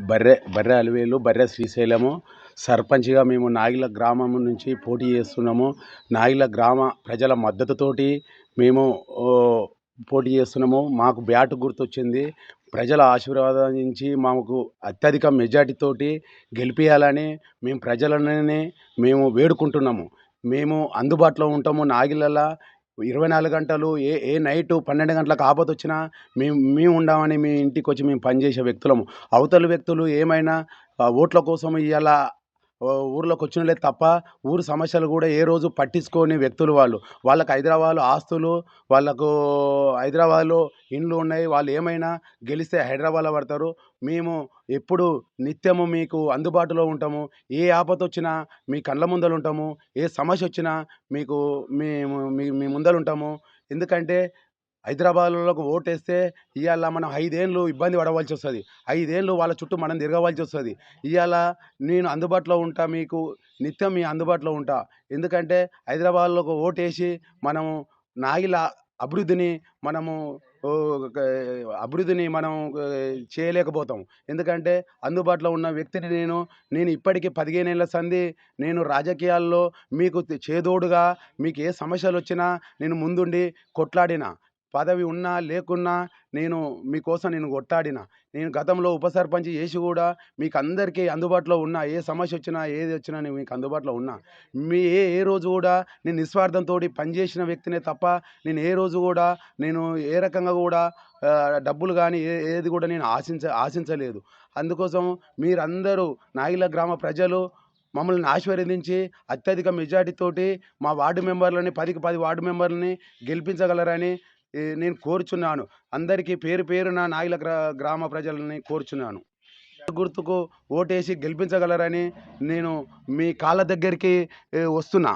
బర్రె బర్రె అలివేలు బర్రె శ్రీశైలము. సర్పంచ్గా మేము నాగిల గ్రామం నుంచి పోటీ చేస్తున్నాము. నాగిల గ్రామ ప్రజల మద్దతుతోటి మేము పోటీ చేస్తున్నాము. మాకు బ్యాట్ గుర్తొచ్చింది. ప్రజల ఆశీర్వాదించి మాకు అత్యధిక మెజార్టీతోటి గెలిపించాలని మేము ప్రజలనే మేము వేడుకుంటున్నాము. మేము అందుబాటులో ఉంటాము నాగిలలా ఇరవై నాలుగు గంటలు ఏ ఏ నైటు పన్నెండు గంటలకు ఆపద వచ్చినా మేము మేము ఉండమని మీ ఇంటికి వచ్చి మేము పనిచేసే వ్యక్తులము. అవతల వ్యక్తులు ఏమైనా ఓట్ల కోసం ఇవాళ ఊర్లోకి వచ్చినలే తప్ప ఊరు సమస్యలు కూడా ఏ రోజు పట్టించుకోని వ్యక్తులు వాళ్ళు. వాళ్ళకి హైదరాబాద్లో ఆస్తులు వాళ్ళకు హైదరాబాద్లో ఇండ్లు ఉన్నాయి. వాళ్ళు ఏమైనా గెలిస్తే హైదరాబాద్లో పడతారు. మేము ఎప్పుడు నిత్యము మీకు అందుబాటులో ఉంటాము. ఏ ఆపత వచ్చినా మీ కళ్ళ ముందర ఉంటాము ఏ సమస్య వచ్చినా మీకు మేము మీ మీ ముందర ఉంటాము ఎందుకంటే హైదరాబాద్లోకి ఓటేస్తే ఇవాళ మనం ఐదేళ్ళు ఇబ్బంది పడవలసి వస్తుంది ఐదేళ్ళు వాళ్ళ చుట్టూ మనం తిరగవలసి వస్తుంది ఇవాళ నేను అందుబాటులో ఉంటా మీకు నిత్యం మీ అందుబాటులో ఉంటా. ఎందుకంటే హైదరాబాద్లోకి ఓటేసి మనము నాగిల అభివృద్ధిని మనము అభివృద్ధిని మనం చేయలేకపోతాం. ఎందుకంటే అందుబాటులో ఉన్న వ్యక్తిని నేను నేను ఇప్పటికీ పదిహేనేళ్ళ సంది నేను రాజకీయాల్లో మీకు చేదోడుగా మీకు ఏ సమస్యలు వచ్చినా నేను ముందుండి కొట్లాడిన. పదవి ఉన్నా లేకున్నా నేను మీకోసం నేను కొట్టాడిన. నేను గతంలో ఉప సర్పంచ్ చేసి కూడా మీకు అందరికీ అందుబాటులో ఉన్నా ఏ సమస్య వచ్చినా ఏది వచ్చినా నేను మీకు అందుబాటులో ఉన్నా. మీ ఏ ఏ రోజు కూడా నేను నిస్వార్థంతో పనిచేసిన వ్యక్తినే తప్ప నేను ఏ రోజు కూడా నేను ఏ రకంగా కూడా డబ్బులు కానీ ఏ ఏది కూడా నేను ఆశించ ఆశించలేదు. అందుకోసం మీరందరూ నాగిల గ్రామ ప్రజలు మమ్మల్ని ఆశీర్వదించి అత్యధిక మెజార్టీతోటి మా వార్డు మెంబర్లని పదికి పది వార్డు మెంబర్లని గెలిపించగలరని నేను కోరుచున్నాను. అందరికీ పేరు పేరున నాగిల గ్రామ ప్రజలని కోరుచున్నాను. గుర్తుకు ఓటేసి గెలిపించగలరని నేను మీ కాళ్ళ దగ్గరికి వస్తున్నా.